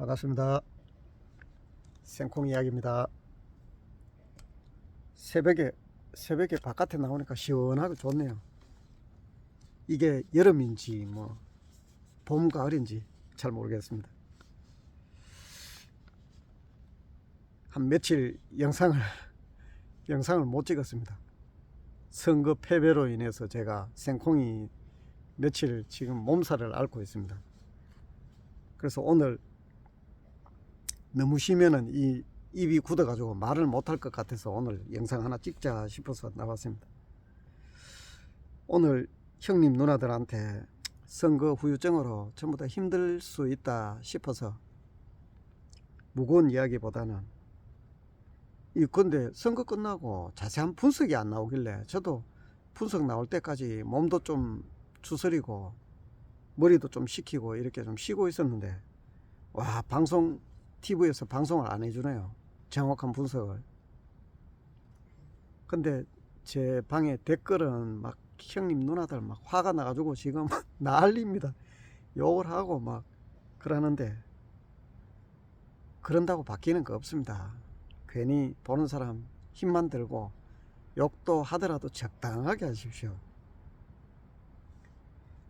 반갑습니다. 생콩 이야기입니다. 새벽에 새벽에 바깥에 나오니까 시원하고 좋네요. 이게 여름인지 뭐 봄 가을인지 잘 모르겠습니다. 한 며칠 영상을 영상을 못 찍었습니다. 선거 패배로 인해서 제가 생콩이 며칠 지금 몸살을 앓고 있습니다. 그래서 오늘 너무 쉬면은 이 입이 굳어가지고 말을 못할 것 같아서 오늘 영상 하나 찍자 싶어서 나왔습니다. 오늘 형님 누나들한테 선거 후유증으로 전부 다 힘들 수 있다 싶어서 무거운 이야기보다는 이 근데 선거 끝나고 자세한 분석이 안 나오길래 저도 분석 나올 때까지 몸도 좀 추스리고 머리도 좀 식히고 이렇게 좀 쉬고 있었는데 와 방송 TV에서 방송을 안 해주네요. 정확한 분석을. 근데 제 방에 댓글은 막 형님 누나들 막 화가 나가지고 지금 난립니다. 욕을 하고 막 그러는데 그런다고 바뀌는 거 없습니다. 괜히 보는 사람 힘만 들고 욕도 하더라도 적당하게 하십시오.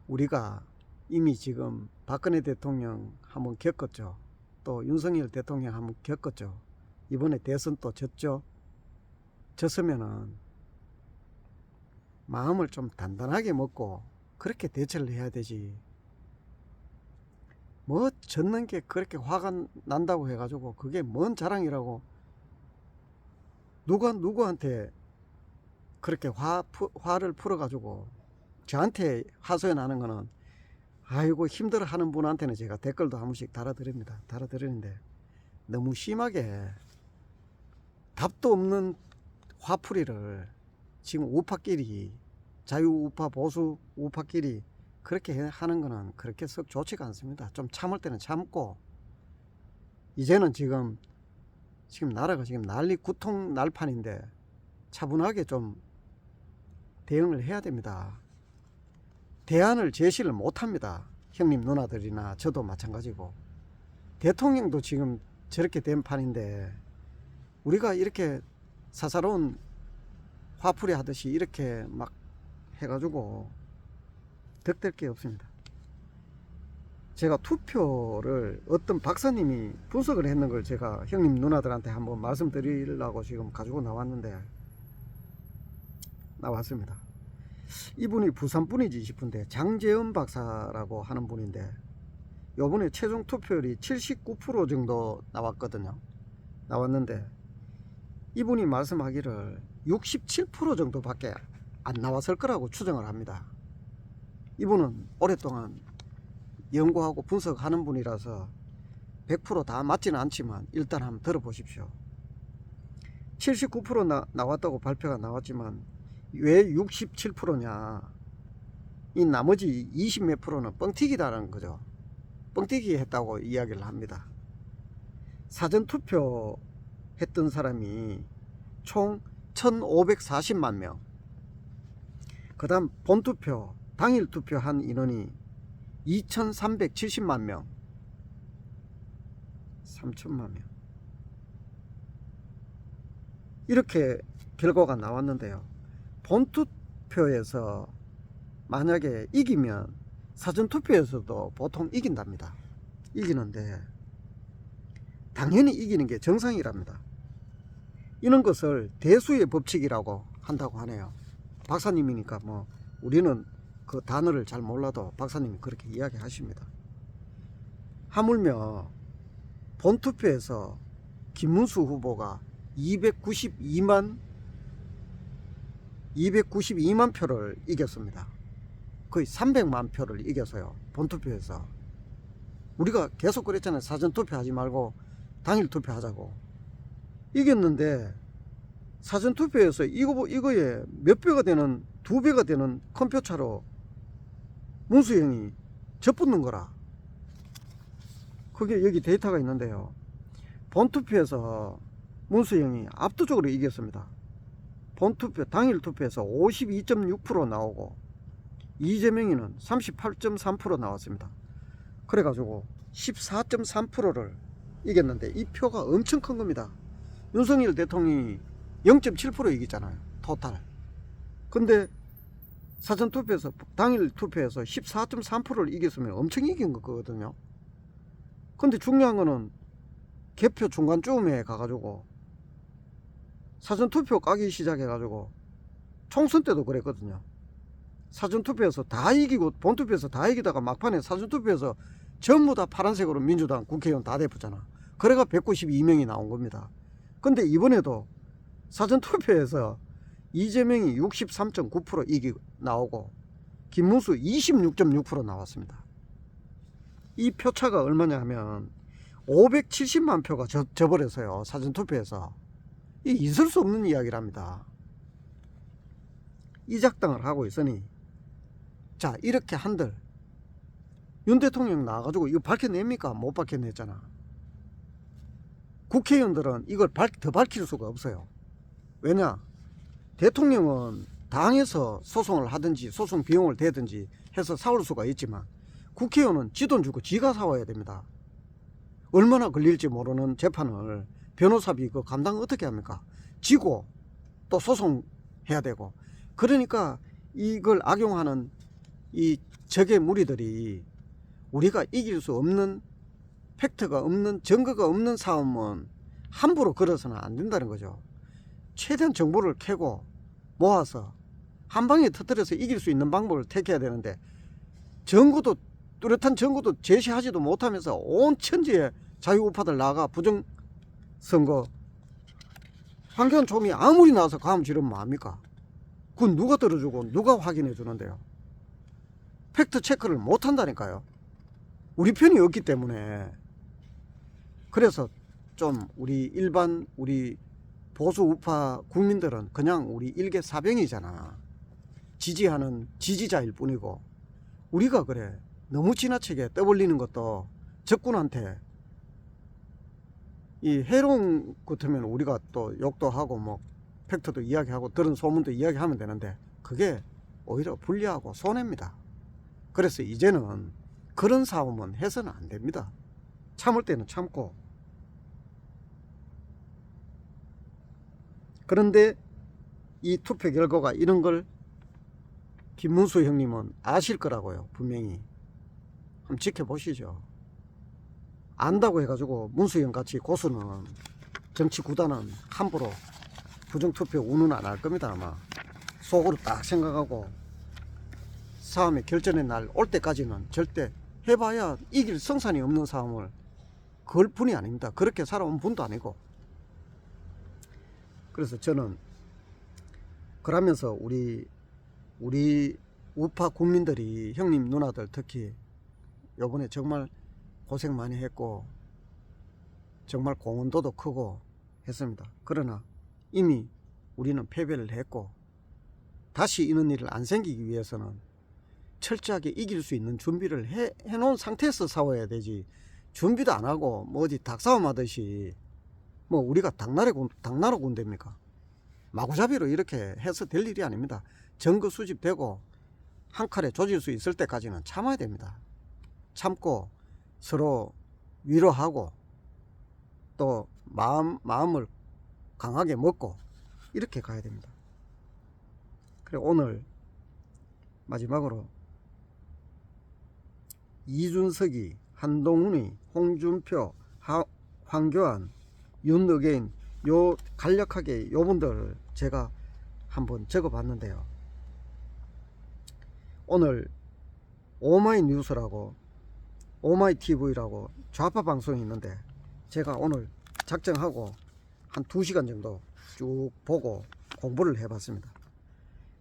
우리가 이미 지금 박근혜 대통령 한번 겪었죠. 또 윤석열 대통령 한번 겪었죠. 이번에 대선 또 졌죠. 졌으면은 마음을 좀 단단하게 먹고 그렇게 대처를 해야 되지. 뭐 졌는 게 그렇게 화가 난다고 해가지고 그게 뭔 자랑이라고 누가 누구한테 그렇게 화, 푸- 화를 풀어가지고 저한테 하소연 하는 거는 아이고 힘들어 하는 분한테는 제가 댓글도 한 번씩 달아드립니다. 달아드리는데 너무 심하게 답도 없는 화풀이를 지금 우파끼리 자유우파 보수 우파끼리 그렇게 해- 하는 거는 그렇게 썩 좋지가 않습니다. 좀 참을 때는 참고 이제는 지금 지금 나라가 지금 난리 구통 날판인데 차분하게 좀 대응을 해야 됩니다. 대안을 제시를 못 합니다. 형님 누나들이나 저도 마찬가지고 대통령도 지금 저렇게 된 판인데 우리가 이렇게 사사로운 화풀이 하듯이 이렇게 막 해가지고 득될 게 없습니다. 제가 투표를 어떤 박사님이 분석을 했는 걸 제가 형님 누나들한테 한번 말씀드리려고 지금 가지고 나왔는데 나왔습니다. 이분이 부산 분이지 싶은데 장재현 박사라고 하는 분인데 요번에 최종 투표율이 79% 정도 나왔거든요. 나왔는데 이분이 말씀하기를 67% 정도밖에 안 나왔을 거라고 추정을 합니다. 이분은 오랫동안 연구하고 분석하는 분이라서 100%다 맞지는 않지만 일단 한번 들어보십시오. 79% 나, 나왔다고 발표가 나왔지만 왜 67%냐? 이 나머지 20 몇 프로는 뻥튀기다라는 거죠. 뻥튀기 했다고 이야기를 합니다. 사전 투표 했던 사람이 총 1,540만 명. 그 다음 본 투표, 당일 투표한 인원이 2,370만 명. 3천만 명. 이렇게 결과가 나왔는데요. 본투표에서 만약에 이기면 사전투표에서도 보통 이긴답니다. 이기는데 당연히 이기는 게 정상이랍니다. 이런 것을 대수의 법칙이라고 한다고 하네요. 박사님이니까 뭐 우리는 그 단어를 잘 몰라도 박사님이 그렇게 이야기하십니다. 하물며 본투표에서 김문수 후보가 292만 292만 표를 이겼습니다. 거의 300만 표를 이겨서요. 본투표에서. 우리가 계속 그랬잖아요. 사전 투표 하지 말고 당일 투표하자고. 이겼는데 사전 투표에서 이거 이거에 몇 배가 되는 두 배가 되는 컴표 차로 문수영이 접붙는 거라. 그게 여기 데이터가 있는데요. 본투표에서 문수영이 압도적으로 이겼습니다. 본투표 당일 투표에서 52.6% 나오고 이재명이는 38.3% 나왔습니다. 그래가지고 14.3%를 이겼는데 이 표가 엄청 큰 겁니다. 윤석열 대통령이 0.7% 이겼잖아요. 토탈. 근데 사전 투표에서 당일 투표에서 14.3%를 이겼으면 엄청 이긴 거거든요. 근데 중요한 거는 개표 중간쯤에 가가지고 사전 투표 까기 시작해가지고 총선 때도 그랬거든요. 사전 투표에서 다 이기고 본 투표에서 다 이기다가 막판에 사전 투표에서 전부 다 파란색으로 민주당 국회의원 다 대표잖아. 그래가 192명이 나온 겁니다. 근데 이번에도 사전 투표에서 이재명이 63.9% 이기 나오고 김문수 26.6% 나왔습니다. 이 표차가 얼마냐 하면 570만 표가 져, 져버려서요. 사전 투표에서. 이 있을 수 없는 이야기랍니다. 이 작당을 하고 있으니 자 이렇게 한들 윤 대통령 나와가지고 이거 밝혀냅니까? 못 밝혀냈잖아. 국회의원들은 이걸 밝, 더 밝힐 수가 없어요. 왜냐? 대통령은 당에서 소송을 하든지 소송 비용을 대든지 해서 사올 수가 있지만 국회의원은 지 돈 주고 지가 사와야 됩니다. 얼마나 걸릴지 모르는 재판을 변호사비 그 감당 어떻게 합니까? 지고 또 소송해야 되고 그러니까 이걸 악용하는 이 적의 무리들이 우리가 이길 수 없는 팩트가 없는 증거가 없는 싸움은 함부로 걸어서는 안 된다는 거죠. 최대한 정보를 캐고 모아서 한 방에 터뜨려서 이길 수 있는 방법을 택해야 되는데 정구도 뚜렷한 정구도 제시하지도 못하면서 온 천지에 자유우파들 나가 부정 선거 황교안 총리 아무리 나와서 가음 지르면 뭐합니까? 그건 누가 들어주고 누가 확인해 주는데요. 팩트 체크를 못 한다니까요. 우리 편이 없기 때문에 그래서 좀 우리 일반 우리 보수 우파 국민들은 그냥 우리 일개 사병이잖아. 지지하는 지지자일 뿐이고 우리가 그래 너무 지나치게 떠벌리는 것도 적군한테 이 해로운 같으면 우리가 또 욕도 하고 뭐 팩트도 이야기하고 들은 소문도 이야기하면 되는데 그게 오히려 불리하고 손해입니다. 그래서 이제는 그런 싸움은 해서는 안 됩니다. 참을 때는 참고 그런데 이 투표 결과가 이런 걸 김문수 형님은 아실 거라고요 분명히 한번 지켜보시죠 안다고 해가지고 문수 형 같이 고수는 정치 구단은 함부로 부정투표 운운 안 할 겁니다 아마. 속으로 딱 생각하고 싸움의 결전의 날 올 때까지는 절대 해봐야 이길 성산이 없는 싸움을 그걸 뿐이 아닙니다. 그렇게 살아온 분도 아니고. 그래서 저는 그러면서 우리 우리 우파 국민들이 형님 누나들 특히 요번에 정말 고생 많이 했고 정말 공헌도도 크고 했습니다. 그러나 이미 우리는 패배를 했고 다시 이런 일을 안 생기기 위해서는 철저하게 이길 수 있는 준비를 해, 해놓은 상태에서 싸워야 되지 준비도 안 하고 뭐 어디 닭싸움 하듯이 뭐 우리가 당나라, 군, 당나라 군대입니까? 마구잡이로 이렇게 해서 될 일이 아닙니다. 증거 수집되고 한 칼에 조질 수 있을 때까지는 참아야 됩니다. 참고 서로 위로하고 또 마음, 마음을 강하게 먹고 이렇게 가야 됩니다. 그래 오늘 마지막으로 이준석이 한동훈이 홍준표 하, 황교안 윤의게인 요 간략하게 요분들 제가 한번 적어 봤는데요. 오늘 오마이 뉴스라고 오마이 TV라고 좌파 방송이 있는데 제가 오늘 작정하고 한 2시간 정도 쭉 보고 공부를 해 봤습니다.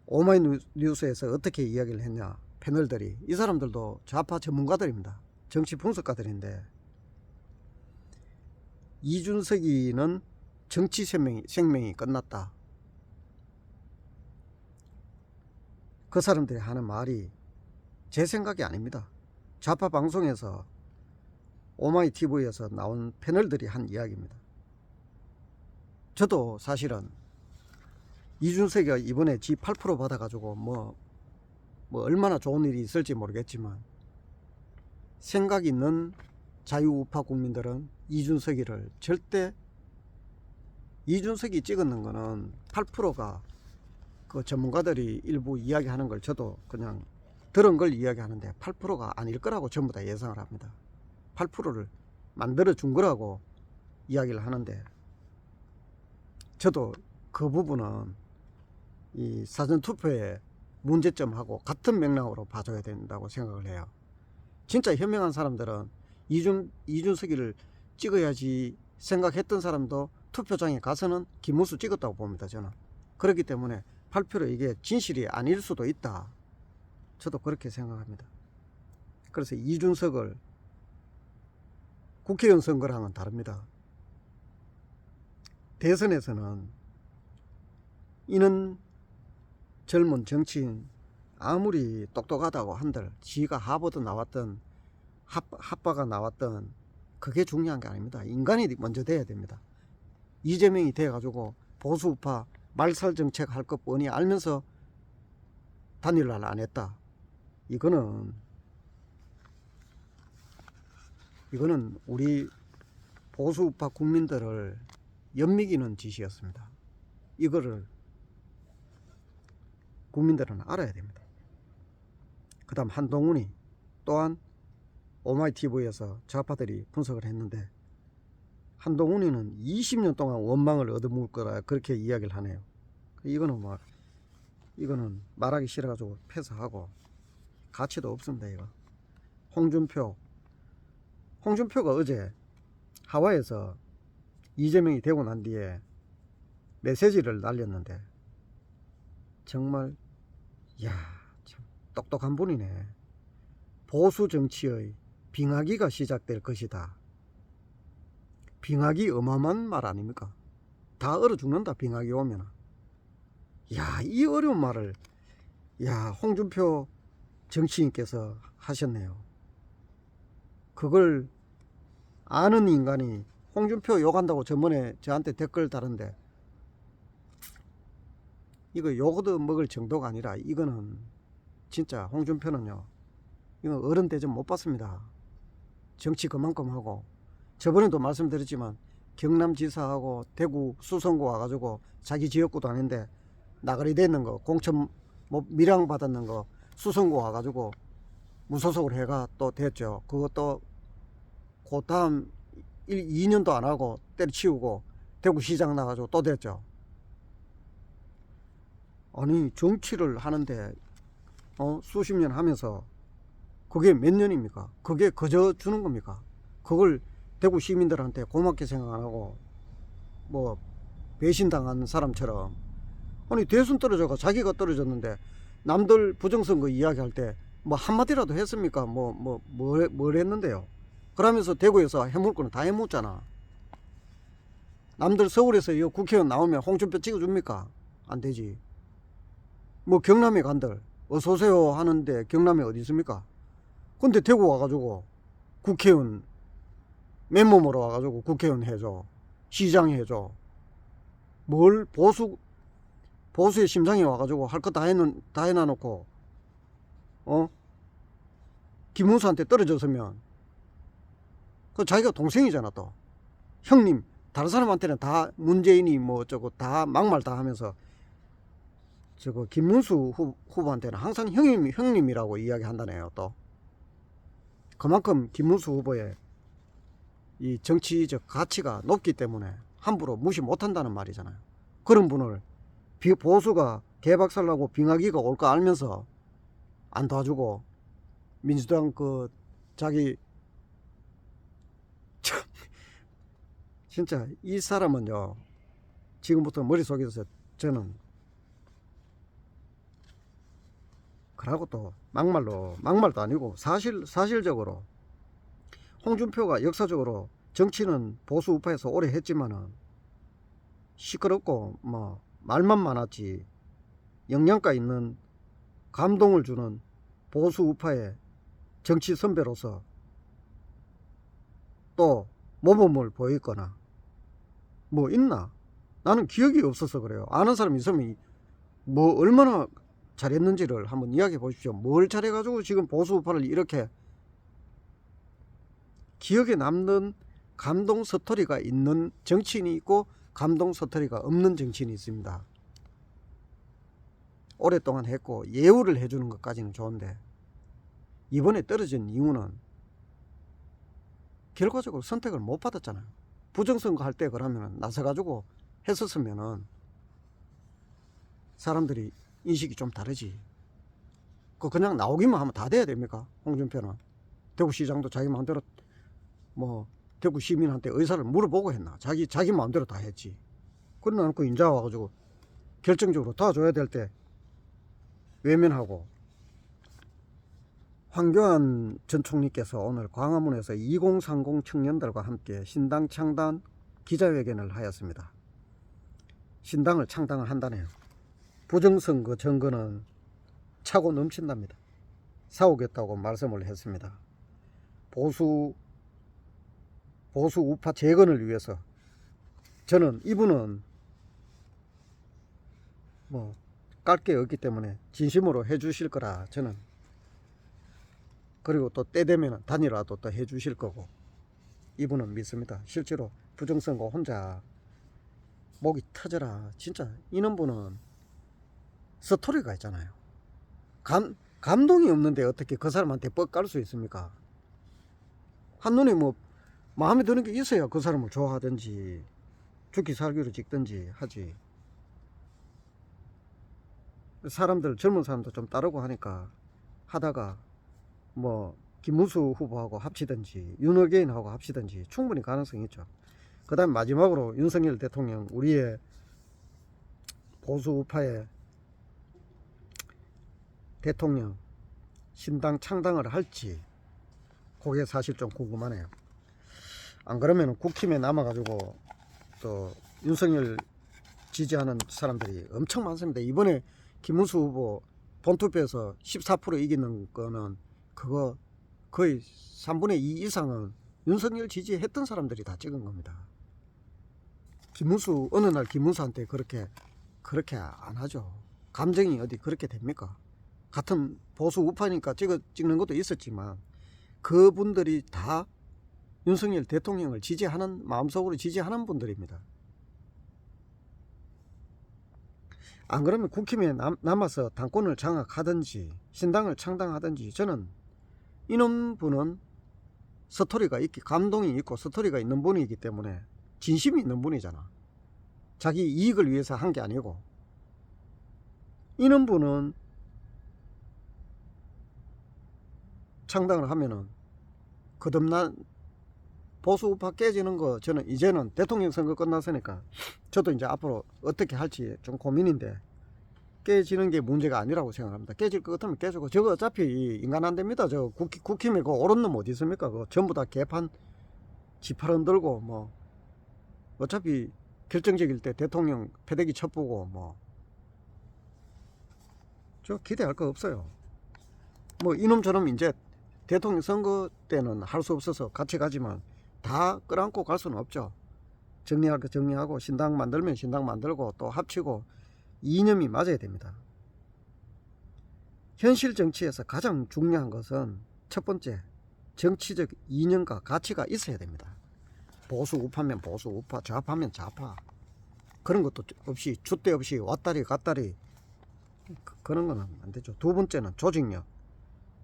오마이 뉴스에서 어떻게 이야기를 했냐 패널들이 이 사람들도 좌파 전문가들입니다. 정치 분석가들인데 이준석이는 정치 생명이, 생명이 끝났다. 그 사람들이 하는 말이 제 생각이 아닙니다. 좌파 방송에서 오마이 TV에서 나온 패널들이 한 이야기입니다. 저도 사실은 이준석이가 이번에 G8% 받아가지고 뭐, 뭐 얼마나 좋은 일이 있을지 모르겠지만 생각 있는 자유우파 국민들은 이준석이를 절대 이준석이 찍었는 거는 8%가 그 전문가들이 일부 이야기하는 걸 저도 그냥 들은 걸 이야기하는데 8%가 아닐 거라고 전부 다 예상을 합니다. 8%를 만들어 준 거라고 이야기를 하는데 저도 그 부분은 이 사전 투표의 문제점하고 같은 맥락으로 봐줘야 된다고 생각을 해요. 진짜 현명한 사람들은 이준 이준석이를 찍어야지 생각했던 사람도 투표장에 가서는 김문수 찍었다고 봅니다. 저는 그렇기 때문에 발표로 이게 진실이 아닐 수도 있다. 저도 그렇게 생각합니다. 그래서 이준석을 국회의원 선거랑은 다릅니다. 대선에서는 이는 젊은 정치인 아무리 똑똑하다고 한들 지가 하버드 나왔던 핫, 핫바가 나왔던 그게 중요한 게 아닙니다. 인간이 먼저 돼야 됩니다. 이재명이 돼가지고 보수우파 말살 정책 할 것 뻔히 알면서 단일화를 안 했다. 이거는 이거는 우리 보수우파 국민들을 연미기는 짓이었습니다. 이거를 국민들은 알아야 됩니다. 그 다음 한동훈이 또한 오마이티브에서 좌파들이 분석을 했는데 한동훈이는 20년 동안 원망을 얻어먹을 거라 그렇게 이야기를 하네요. 이거는 뭐 이거는 말하기 싫어가지고 패스하고 가치도 없습니다. 이거 홍준표 홍준표가 어제 하와이에서 이재명이 되고 난 뒤에 메시지를 날렸는데 정말 야참 똑똑한 분이네. 보수 정치의 빙하기가 시작될 것이다. 빙하기 어마어마한 말 아닙니까? 다 얼어 죽는다 빙하기 오면. 야, 이 어려운 말을 야, 홍준표 정치인께서 하셨네요. 그걸 아는 인간이 홍준표 욕한다고 저번에 저한테 댓글 다는데 이거 욕도 먹을 정도가 아니라 이거는 진짜 홍준표는요. 이거 어른 대접 못 받습니다. 정치 그만큼 하고 저번에도 말씀드렸지만 경남지사하고 대구 수성구 와가지고 자기 지역구도 아닌데 나가리 됐는 거 공천 뭐 밀양 받았는 거 수성구 와가지고 무소속으로 해가 또 됐죠. 그것도 그 다음 1, 2년도 안 하고 때려치우고 대구시장 나가지고 또 됐죠. 아니 정치를 하는데 어, 수십 년 하면서 그게 몇 년입니까? 그게 거저 주는 겁니까? 그걸 대구 시민들한테 고맙게 생각 안 하고 뭐 배신당한 사람처럼 아니 대순 떨어져가 자기가 떨어졌는데 남들 부정선거 이야기할 때 뭐 한마디라도 했습니까? 뭐 뭐 뭘, 뭘 했는데요? 그러면서 대구에서 해물 거는 다 해먹잖아. 남들 서울에서 이 국회의원 나오면 홍준표 찍어줍니까? 안 되지. 뭐 경남에 간들 어서 오세요 하는데 경남에 어디 있습니까? 근데 대구 와가지고 국회의원 맨몸으로 와가지고 국회의원 해줘 시장 해줘 뭘 보수 보수의 심장에 와가지고 할 거 다 해놓 다 해놔놓고 어? 김문수한테 떨어졌으면 그 자기가 동생이잖아 또. 형님 다른 사람한테는 다 문재인이 뭐 어쩌고 다 막말 다 하면서 저거 김문수 후, 후보한테는 항상 형님 형님이라고 이야기한다네요 또. 그만큼 김문수 후보의 이 정치적 가치가 높기 때문에 함부로 무시 못한다는 말이잖아요. 그런 분을 비- 보수가 개박살나고 빙하기가 올 거 알면서 안 도와주고 민주당 그 자기 참 진짜 이 사람은요 지금부터 머릿속에서 저는 그러고 또 막말로 막말도 아니고 사실 사실적으로 홍준표가 역사적으로 정치는 보수 우파에서 오래 했지만은 시끄럽고 뭐 말만 많았지 영양가 있는 감동을 주는 보수 우파의 정치 선배로서 또 모범을 보였거나 뭐 있나? 나는 기억이 없어서 그래요. 아는 사람 있으면 뭐 얼마나 잘했는지를 한번 이야기해 보십시오. 뭘 잘해가지고 지금 보수 우파를 이렇게 기억에 남는 감동 스토리가 있는 정치인이 있고 감동 스토리가 없는 정치인이 있습니다. 오랫동안 했고 예우를 해주는 것까지는 좋은데 이번에 떨어진 이유는 결과적으로 선택을 못 받았잖아요. 부정선거 할 때 그러면 나서가지고 했었으면은 사람들이 인식이 좀 다르지. 그 그냥 나오기만 하면 다 돼야 됩니까? 홍준표는 대구시장도 자기 마음대로 뭐 대구 시민한테 의사를 물어보고 했나? 자기 자기 마음대로 다 했지. 그러나 않고 인자 와가지고 결정적으로 도와줘야 될 때 외면하고 황교안 전 총리께서 오늘 광화문에서 2030 청년들과 함께 신당 창단 기자회견을 하였습니다. 신당을 창당을 한다네요. 부정선거 정거는 차고 넘친답니다. 싸우겠다고 말씀을 했습니다. 보수 보수 우파 재건을 위해서 저는 이분은 뭐 깔 게 없기 때문에 진심으로 해주실 거라 저는 그리고 또 때 되면 단일화도 또 해주실 거고 이분은 믿습니다. 실제로 부정선거 혼자 목이 터져라 진짜 이놈분은 스토리가 있잖아요. 감, 감동이 없는데 어떻게 그 사람한테 뻑 깔 수 있습니까? 한눈에 뭐 마음에 드는 게 있어야 그 사람을 좋아하든지 죽기 살기로 찍든지 하지. 사람들 젊은 사람도 좀 따르고 하니까 하다가 뭐 김문수 후보하고 합치든지 윤호개인하고 합치든지 충분히 가능성이 있죠. 그 다음 마지막으로 윤석열 대통령 우리의 보수 우파의 대통령 신당 창당을 할지 그게 사실 좀 궁금하네요. 안 그러면 국힘에 남아가지고 또 윤석열 지지하는 사람들이 엄청 많습니다. 이번에 김문수 후보 본투표에서 14% 이기는 거는 그거 거의 3분의 2 이상은 윤석열 지지했던 사람들이 다 찍은 겁니다. 김문수 어느 날 김문수한테 그렇게 그렇게 안 하죠. 감정이 어디 그렇게 됩니까? 같은 보수 우파니까 찍어 찍는 것도 있었지만 그분들이 다 윤석열 대통령을 지지하는 마음속으로 지지하는 분들입니다. 안 그러면 국힘에 남, 남아서 당권을 장악하든지 신당을 창당하든지 저는 이놈 분은 스토리가 있기 감동이 있고 스토리가 있는 분이기 때문에 진심이 있는 분이잖아. 자기 이익을 위해서 한 게 아니고 이놈 분은 창당을 하면은 거듭난 보수 우파 깨지는 거 저는 이제는 대통령 선거 끝났으니까 저도 이제 앞으로 어떻게 할지 좀 고민인데 깨지는 게 문제가 아니라고 생각합니다. 깨질 것 같으면 깨지고 저거 어차피 인간 안 됩니다. 저 국힘, 국힘에 그 옳은 놈 어디 있습니까? 그 전부 다 개판 지팔 흔들고 뭐 어차피 결정적일 때 대통령 패대기 첩보고 뭐 저 기대할 거 없어요. 뭐 이놈처럼 이제 대통령 선거 때는 할 수 없어서 같이 가지만 다 끌어안고 갈 수는 없죠. 정리할 거 정리하고 신당 만들면 신당 만들고 또 합치고 이념이 맞아야 됩니다. 현실 정치에서 가장 중요한 것은 첫 번째 정치적 이념과 가치가 있어야 됩니다. 보수 우파면 보수 우파, 좌파면 좌파 그런 것도 없이 줏대 없이 왔다리 갔다리 그- 그런 거는 안 되죠. 두 번째는 조직력,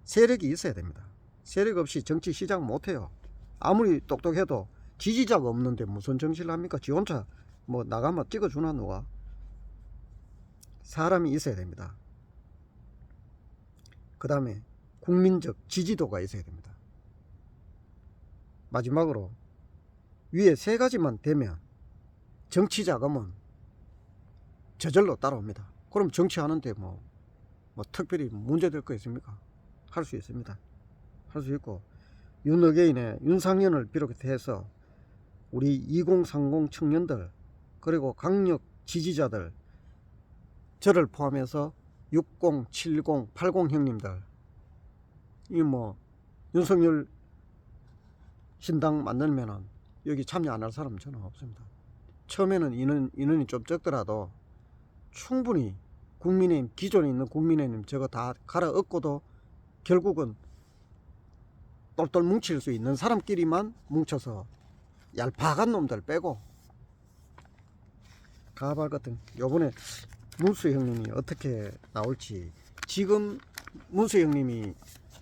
세력이 있어야 됩니다. 세력 없이 정치 시작 못 해요. 아무리 똑똑해도 지지자가 없는데 무슨 정치를 합니까? 지 혼자 뭐 나가면 찍어주나 누가? 사람이 있어야 됩니다. 그 다음에 국민적 지지도가 있어야 됩니다. 마지막으로 위에 세 가지만 되면 정치 자금은 저절로 따라옵니다. 그럼 정치하는데 뭐, 뭐 특별히 문제될 거 있습니까? 할 수 있습니다. 할 수 있고 윤어게인의 윤상현을 비롯해서 우리 2030 청년들 그리고 강력 지지자들 저를 포함해서 60, 70, 80 형님들 이 뭐 윤석열 신당 만들면은 여기 참여 안 할 사람 저는 없습니다. 처음에는 인원, 인원이 좀 적더라도 충분히 국민의힘 기존에 있는 국민의힘 저거 다 갈아엎고도 결국은 똘똘 뭉칠 수 있는 사람끼리만 뭉쳐서 얄팍한 놈들 빼고 가발 같은 요번에 문수 형님이 어떻게 나올지 지금 문수 형님이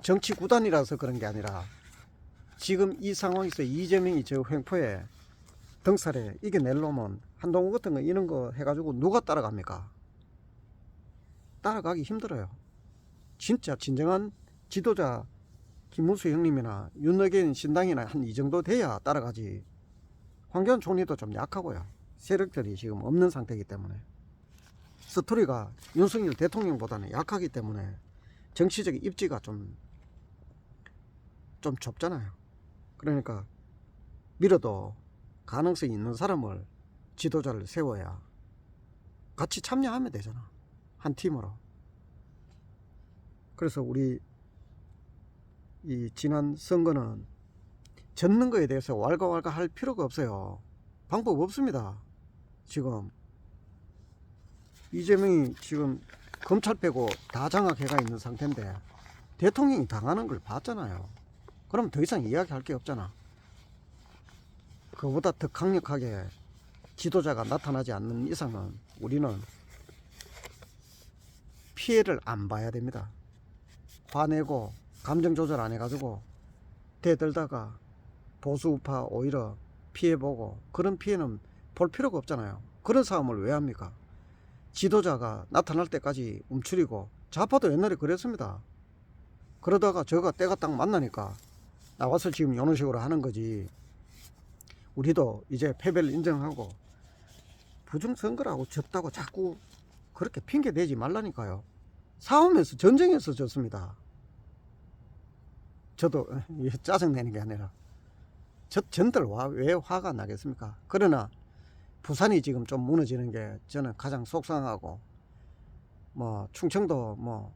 정치 구단이라서 그런 게 아니라 지금 이 상황에서 이재명이 저 횡포에 등살에 이겨내려면 한동훈 같은 거 이런 거 해가지고 누가 따라갑니까? 따라가기 힘들어요. 진짜 진정한 지도자 김문수 형님이나 윤석열 신당이나 한 이 정도 돼야 따라가지. 황교안 총리도 좀 약하고요. 세력들이 지금 없는 상태이기 때문에 스토리가 윤석열 대통령보다는 약하기 때문에 정치적 입지가 좀, 좀 좁잖아요. 그러니까 밀어도 가능성이 있는 사람을 지도자를 세워야 같이 참여하면 되잖아. 한 팀으로. 그래서 우리 이 지난 선거는 졌는 거에 대해서 왈가왈가 할 필요가 없어요. 방법 없습니다. 지금 이재명이 지금 검찰 빼고 다 장악해가 있는 상태인데 대통령이 당하는 걸 봤잖아요. 그럼 더 이상 이야기할 게 없잖아. 그보다 더 강력하게 지도자가 나타나지 않는 이상은 우리는 피해를 안 봐야 됩니다. 화내고 감정 조절 안 해가지고 대들다가 보수 우파 오히려 피해보고 그런 피해는 볼 필요가 없잖아요. 그런 싸움을 왜 합니까? 지도자가 나타날 때까지 움츠리고 좌파도 옛날에 그랬습니다. 그러다가 저가 때가 딱 만나니까 나와서 지금 이런 식으로 하는 거지. 우리도 이제 패배를 인정하고 부정선거라고 졌다고 자꾸 그렇게 핑계 대지 말라니까요. 싸움에서 전쟁에서 졌습니다. 저도 짜증내는 게 아니라 저 전들 와, 왜 화가 나겠습니까? 그러나 부산이 지금 좀 무너지는 게 저는 가장 속상하고 뭐 충청도 뭐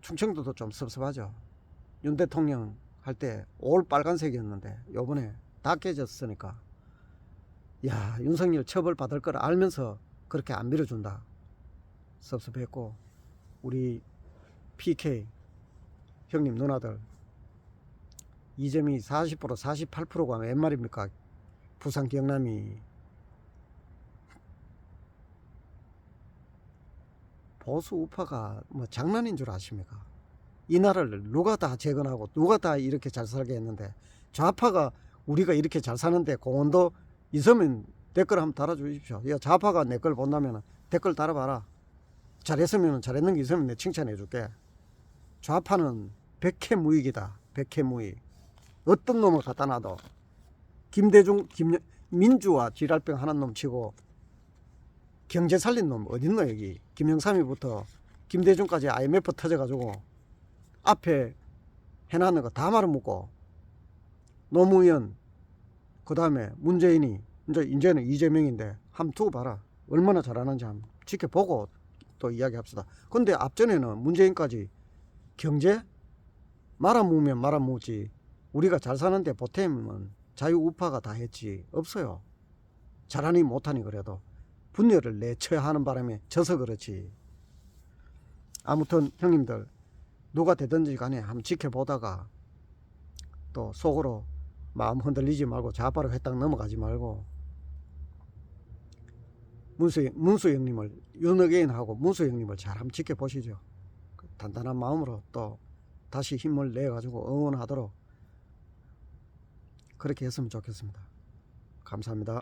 충청도도 좀 섭섭하죠. 윤 대통령 할 때 올 빨간색이었는데 요번에 다 깨졌으니까 야 윤석열 처벌 받을 걸 알면서 그렇게 안 밀어준다 섭섭했고 우리 PK 형님 누나들 이점이 40% 48%가 웬 말입니까 부산 경남이 보수 우파가 뭐 장난인 줄 아십니까 이 나라를 누가 다 재건하고 누가 다 이렇게 잘 살게 했는데 좌파가 우리가 이렇게 잘 사는데 공원도 있으면 댓글 한번 달아주십시오. 야, 좌파가 내 걸 본다면 댓글 달아봐라. 잘했으면 잘했는 게 있으면 내 칭찬해 줄게. 좌파는 백해무익이다. 백해무익. 어떤 놈을 갖다 놔도 김대중, 김, 민주와 지랄병 하는 놈 치고 경제 살린 놈 어딨노 여기. 김영삼이부터 김대중까지 IMF 터져가지고 앞에 해놨는 거 다 말아먹고 노무현 그 다음에 문재인이 이제 이제는 이재명인데 한번 두고 봐라 얼마나 잘하는지 한번 지켜보고 또 이야기합시다. 근데 앞전에는 문재인까지 경제 말아먹으면 말아먹지 우리가 잘 사는데 보탬은 자유우파가 다 했지 없어요. 잘하니 못하니 그래도 분열을 내쳐야 하는 바람에 져서 그렇지. 아무튼 형님들 누가 되든지 간에 한번 지켜보다가 또 속으로 마음 흔들리지 말고 좌파로 회딱 넘어가지 말고 문수, 문수 형님을 윤석열하고 문수 형님을 잘 한번 지켜보시죠. 그 단단한 마음으로 또 다시 힘을 내 가지고 응원하도록 그렇게 했으면 좋겠습니다. 감사합니다.